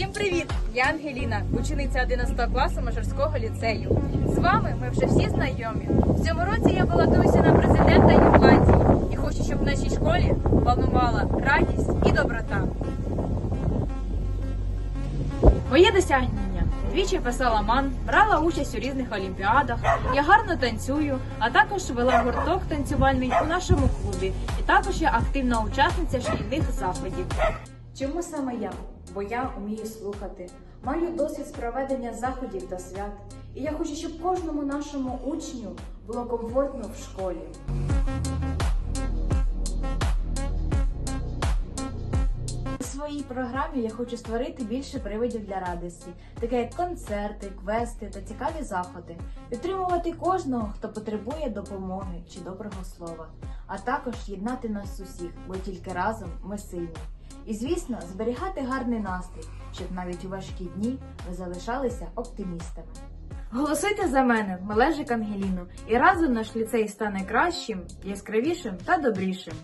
Всім привіт! Я Ангеліна, учениця 11 класу Мажорського ліцею. З вами ми вже всі знайомі. В цьому році я балотуюся на президента Юрландії і хочу, щоб в нашій школі панувала радість і доброта. Моє досягнення. Двічі писала ман, брала участь у різних олімпіадах. Я гарно танцюю, а також вела гурток танцювальний у нашому клубі. І також я активна учасниця шкільних заходів. Чому саме я? Бо я вмію слухати, маю досвід проведення заходів та свят, і я хочу, щоб кожному нашому учню було комфортно в школі. У своїй програмі я хочу створити більше приводів для радості, таке як концерти, квести та цікаві заходи, підтримувати кожного, хто потребує допомоги чи доброго слова, а також єднати нас усіх, бо тільки разом ми сильні. І, звісно, зберігати гарний настрій, щоб навіть у важкі дні ви залишалися оптимістами. Голосуйте за мене, Мележик Ангеліну, і разом наш ліцей стане кращим, яскравішим та добрішим.